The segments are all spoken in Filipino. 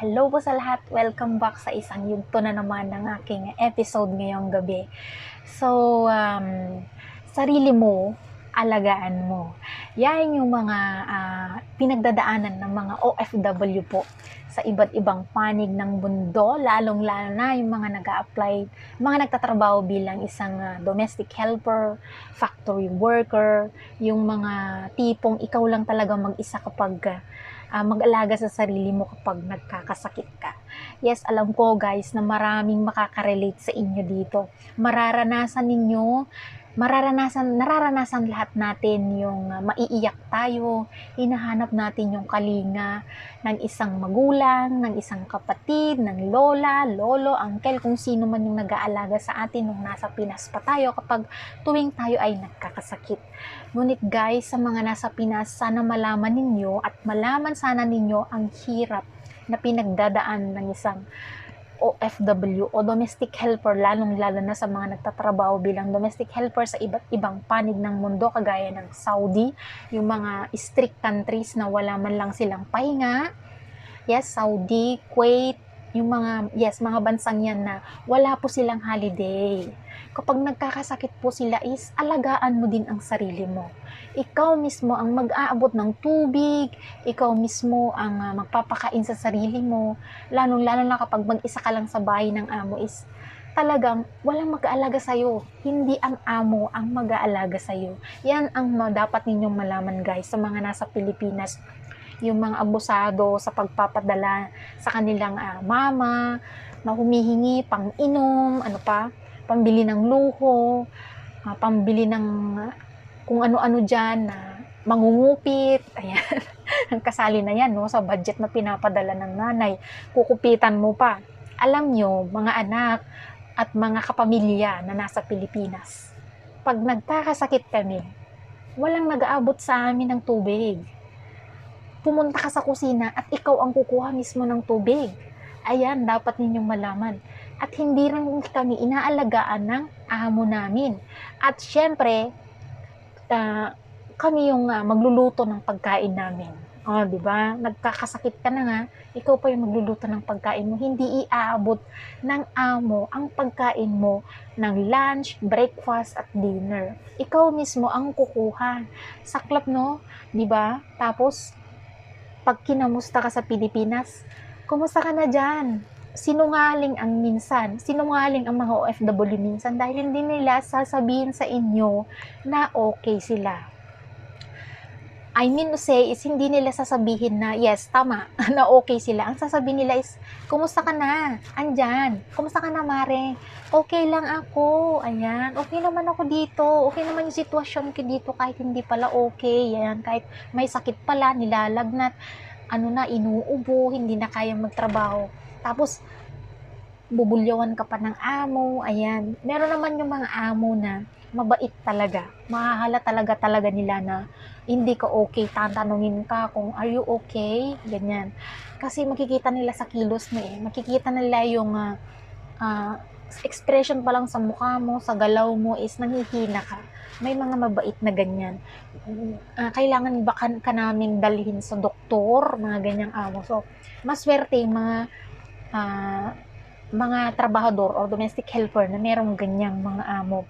Hello po sa lahat. Welcome back sa isang yugto na naman ng aking episode ngayong gabi. So, um, sarili mo, alagaan mo. Yan yung mga ah, pinagdadaanan ng mga OFW po sa iba't ibang panig ng mundo, lalong-lalo na yung mga nag apply mga nagtatrabaho bilang isang ah, domestic helper, factory worker, yung mga tipong ikaw lang talaga mag-isa kapag ah, ah, mag-alaga sa sarili mo kapag nagkakasakit ka. Yes, alam ko guys na maraming makaka-relate sa inyo dito. Mararanasan ninyo, mararanasan, nararanasan lahat natin yung ah, maiiyak tayo, hinahanap natin yung kalinga ng isang magulang, ng isang kapatid, ng lola, lolo, uncle, kung sino man yung nag-aalaga sa atin nung nasa Pinas pa tayo kapag tuwing tayo ay nagkakasakit. Ngunit guys, sa mga nasa Pinas, sana malaman ninyo at malaman sana ninyo ang hirap na pinagdadaan ng isang OFW o domestic helper, lalong-lalo na sa mga nagtatrabaho bilang domestic helper sa iba't ibang panig ng mundo, kagaya ng Saudi, yung mga strict countries na wala man lang silang pahinga. Yes, Saudi, Kuwait, yung mga, yes, mga bansang yan na wala po silang holiday. Kapag nagkakasakit po sila is, alagaan mo din ang sarili mo. Ikaw mismo ang mag-aabot ng tubig, ikaw mismo ang ah, magpapakain sa sarili mo, lalong-lalo na kapag mag-isa ka lang sa bahay ng amo is talagang walang mag-aalaga sa'yo. Hindi ang amo ang mag-aalaga sa'yo. Yan ang dapat ninyong malaman guys sa mga nasa Pilipinas. Yung mga abusado sa pagpapadala sa kanilang ah, mama, na humihingi pang inom, ano pa, pambili ng luho, ah, pambili ng ah, kung ano-ano dyan na mangungupit, ayan, ang kasali na yan, no, sa budget na pinapadala ng nanay, kukupitan mo pa. Alam nyo, mga anak at mga kapamilya na nasa Pilipinas, pag nagkakasakit kami, walang nag-aabot sa amin ng tubig. Pumunta ka sa kusina at ikaw ang kukuha mismo ng tubig. Ayan, dapat ninyong malaman. At hindi rin kami inaalagaan ng amo namin. At syempre, ah, kami yung ah, magluluto ng pagkain namin. O, di ba? Nagkakasakit ka na nga, ikaw pa yung magluluto ng pagkain mo. Hindi iaabot ng amo ang pagkain mo ng lunch, breakfast, at dinner. Ikaw mismo ang kukuha. Saklap, no? Di ba? Tapos, pag kinamusta ka sa Pilipinas, kumusta ka na dyan? Sinungaling ang minsan, sinungaling ang mga OFW minsan dahil hindi nila sasabihin sa inyo na okay sila. I mean to say is hindi nila sasabihin na yes, tama, na okay sila. Ang sasabihin nila is, kumusta ka na? Andyan. Kumusta ka na, Mare? Okay lang ako. Ayan. Okay naman ako dito. Okay naman yung sitwasyon ko dito kahit hindi pala okay. Ayan. Kahit may sakit pala, nilalagnat, ano na, inuubo, hindi na kaya magtrabaho. Tapos, bubulyawan ka pa ng amo. Ayan. Meron naman yung mga amo na mabait talaga. Mahahala talaga talaga nila na hindi ka okay. Tatanungin ka kung are you okay? Ganyan. Kasi makikita nila sa kilos mo eh. Makikita nila yung ah, ah, expression pa lang sa mukha mo, sa galaw mo is nanghihina ka. May mga mabait na ganyan. Ah, kailangan ba ka, ka namin dalhin sa doktor, mga ganyang amo. So, maswerte yung mga ah, mga trabahador or domestic helper na merong ganyang mga amo.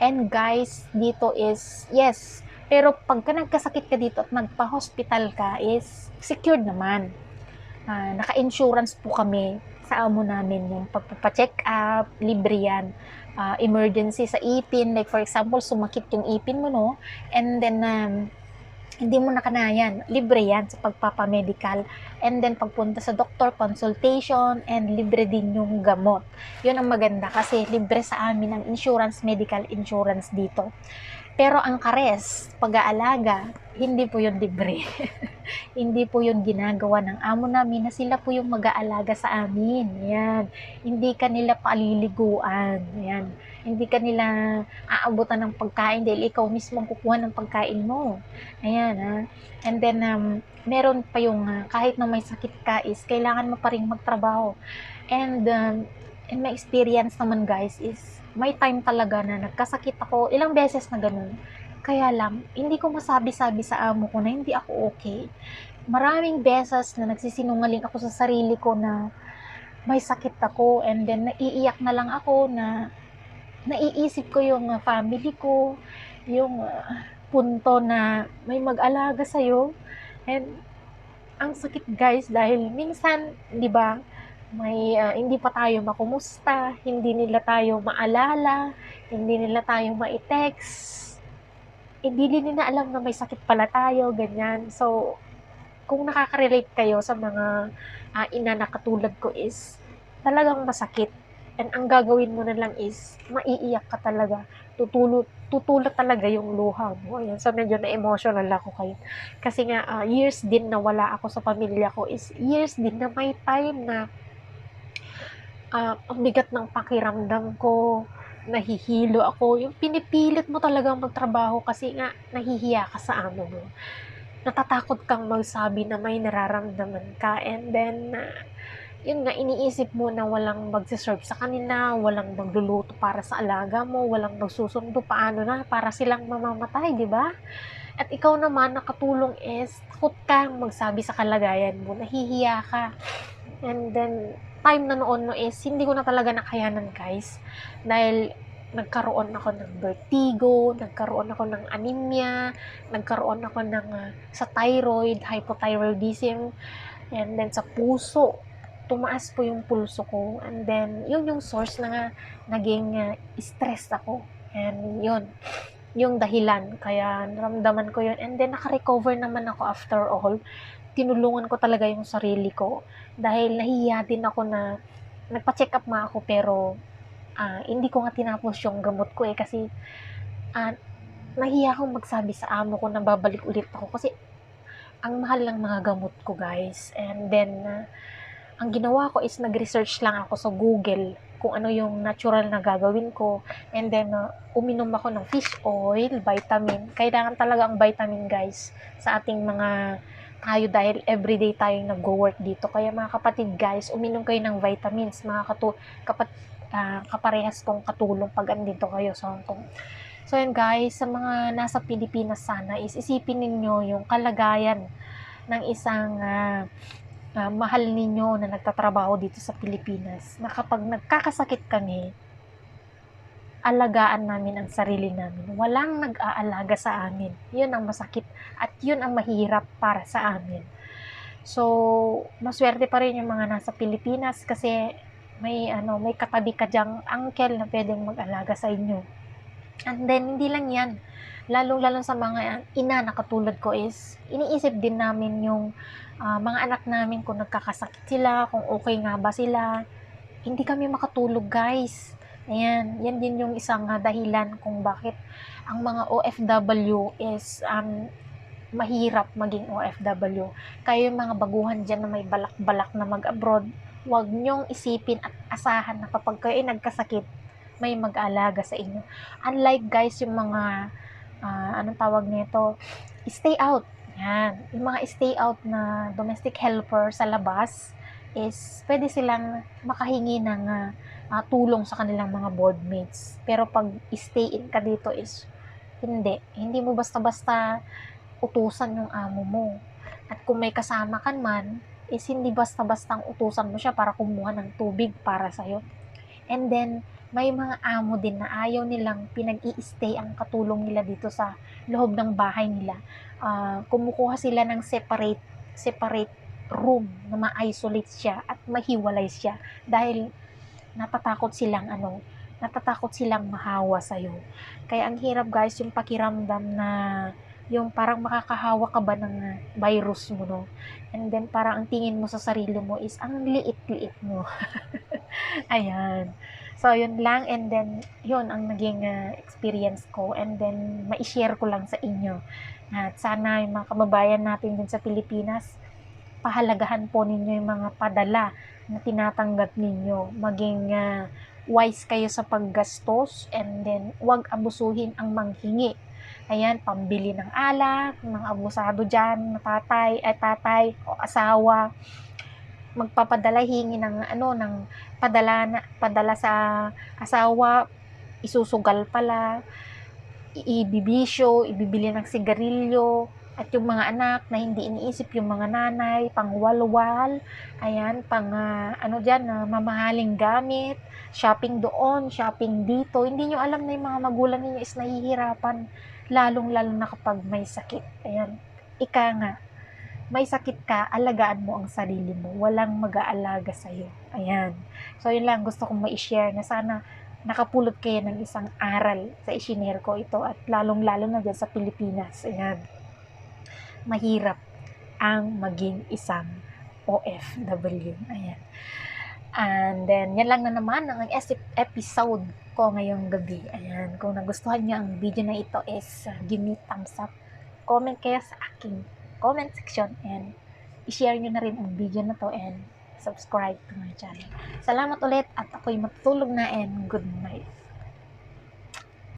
And guys, dito is, yes, pero pagka nagkasakit ka dito at nagpa-hospital ka is secured naman. Ah, naka-insurance po kami sa amo namin yung pagpapacheck up, libre yan. Ah, emergency sa ipin, like for example, sumakit yung ipin mo, no? And then, um, hindi mo na kanayan. Libre yan sa pagpapamedical. And then, pagpunta sa doctor, consultation, and libre din yung gamot. Yun ang maganda kasi libre sa amin ang insurance, medical insurance dito. Pero ang kares, pag-aalaga, hindi po yun libre. hindi po yun ginagawa ng amo namin na sila po yung mag-aalaga sa amin. Yan. Hindi ka nila paliliguan. Yan. Hindi ka nila aabutan ng pagkain dahil ikaw mismo ang kukuha ng pagkain mo. Ayan, ha. And then, um, meron pa yung ah, kahit na may sakit ka is kailangan mo pa rin magtrabaho. And, um, in my experience naman guys is may time talaga na nagkasakit ako ilang beses na ganun. Kaya lang, hindi ko masabi-sabi sa amo ko na hindi ako okay. maraming beses na nagsisinungaling ako sa sarili ko na may sakit ako and then naiiyak na lang ako na naiisip ko yung uh, family ko, yung uh, punto na may mag-alaga sa'yo. And ang sakit guys dahil minsan, di ba, may uh, hindi pa tayo makumusta, hindi nila tayo maalala, hindi nila tayo ma-text, hindi nila alam na may sakit pala tayo, ganyan. So, kung nakaka-relate kayo sa mga uh, ina na katulad ko is talagang masakit. And ang gagawin mo na lang is maiiyak ka talaga. Tutulo, tutulot talaga yung luha mo. Ayan, so medyo na-emotional ako kayo. Kasi nga, uh, years din na wala ako sa pamilya ko is years din na may time na uh, ang bigat ng pakiramdam ko, nahihilo ako. Yung pinipilit mo talagang magtrabaho kasi nga nahihiya ka sa amo mo natatakot kang magsabi na may nararamdaman ka and then uh, yun nga iniisip mo na walang magsiserve sa kanila, walang magluluto para sa alaga mo, walang magsusundo paano na para silang mamamatay, di ba? At ikaw naman nakatulong is takot kang magsabi sa kalagayan mo, nahihiya ka. And then time na noon no is hindi ko na talaga nakayanan guys dahil nagkaroon ako ng vertigo, nagkaroon ako ng anemia, nagkaroon ako ng uh, sa thyroid, hypothyroidism, and then sa puso, tumaas po yung pulso ko. And then, yun yung source na nga, naging uh, stress ako. And yun, yung dahilan. Kaya naramdaman ko yun. And then, naka-recover naman ako after all. Tinulungan ko talaga yung sarili ko. Dahil nahiya din ako na, nagpa-check up nga ako pero uh, hindi ko nga tinapos yung gamot ko eh kasi uh, nahiya akong magsabi sa amo ko na babalik ulit ako kasi ang mahal ng mga gamot ko guys and then uh, ang ginawa ko is nag-research lang ako sa Google kung ano yung natural na gagawin ko and then uh, uminom ako ng fish oil, vitamin kailangan talaga ang vitamin guys sa ating mga tayo dahil everyday tayong nag-work dito. Kaya mga kapatid guys, uminom kayo ng vitamins, mga katu kapat uh, kaparehas kong katulong pag andito kayo sa Hong Kong. So yun guys, sa mga nasa Pilipinas sana is isipin ninyo yung kalagayan ng isang uh, uh, mahal ninyo na nagtatrabaho dito sa Pilipinas na kapag nagkakasakit kami, alagaan namin ang sarili namin. Walang nag-aalaga sa amin. Yun ang masakit at yun ang mahirap para sa amin. So, maswerte pa rin yung mga nasa Pilipinas kasi may ano, may katabi ka diyang uncle na pwedeng mag-alaga sa inyo. And then, hindi lang yan. Lalong-lalo sa mga ina na katulad ko is, iniisip din namin yung uh, mga anak namin kung nagkakasakit sila, kung okay nga ba sila. Hindi kami makatulog, guys. Ayan, yan din yung isang uh, dahilan kung bakit ang mga OFW is um, mahirap maging OFW. Kayo yung mga baguhan dyan na may balak-balak na mag-abroad, huwag nyong isipin at asahan na kapag kayo ay nagkasakit, may mag-alaga sa inyo. Unlike guys, yung mga, uh, anong tawag nito, stay out. Yan. Yung mga stay out na domestic helper sa labas is pwede silang makahingi ng uh, tulong sa kanilang mga board mates. Pero pag stay in ka dito is hindi. Hindi mo basta-basta utusan yung amo mo. At kung may kasama kan man, is hindi basta-bastang utusan mo siya para kumuha ng tubig para sa'yo. And then, may mga amo din na ayaw nilang pinag-i-stay ang katulong nila dito sa loob ng bahay nila. Uh, kumukuha sila ng separate separate room na ma-isolate siya at mahiwalay siya dahil natatakot silang ano, natatakot silang mahawa sa iyo. Kaya ang hirap guys yung pakiramdam na yung parang makakahawa ka ba ng virus mo, no? And then, parang ang tingin mo sa sarili mo is, ang liit-liit mo. Ayan. So, yun lang. And then, yun ang naging uh, experience ko. And then, ma-share ko lang sa inyo. At sana yung mga kababayan natin din sa Pilipinas, pahalagahan po ninyo yung mga padala na tinatanggap ninyo. Maging uh, wise kayo sa paggastos and then wag abusuhin ang manghingi Ayan, pambili ng alak, mga abusado dyan, tatay, ay tatay o asawa, magpapadala hingi ng ano ng padala na, padala sa asawa isusugal pala ibibisyo ibibili ng sigarilyo At yung mga anak na hindi iniisip yung mga nanay, pang walwal, ayan, pang ah, ano dyan, na mamahaling gamit, shopping doon, shopping dito. Hindi nyo alam na yung mga magulang ninyo is nahihirapan, lalong-lalo na kapag may sakit. Ayan, ika nga, may sakit ka, alagaan mo ang sarili mo. Walang mag-aalaga sa'yo. Ayan. So, yun lang gusto kong ma-share na sana nakapulot kayo ng isang aral sa isinare ko ito at lalong-lalo na dyan sa Pilipinas. Ayan. Mahirap ang maging isang OFW. Ayan. And then, yan lang na naman ang episode ko ngayong gabi. Ayan. Kung nagustuhan niyo ang video na ito is uh, give me thumbs up. Comment kayo sa aking comment section and i-share nyo na rin ang video na to and subscribe to my channel. Salamat ulit at ako'y matutulog na and good night.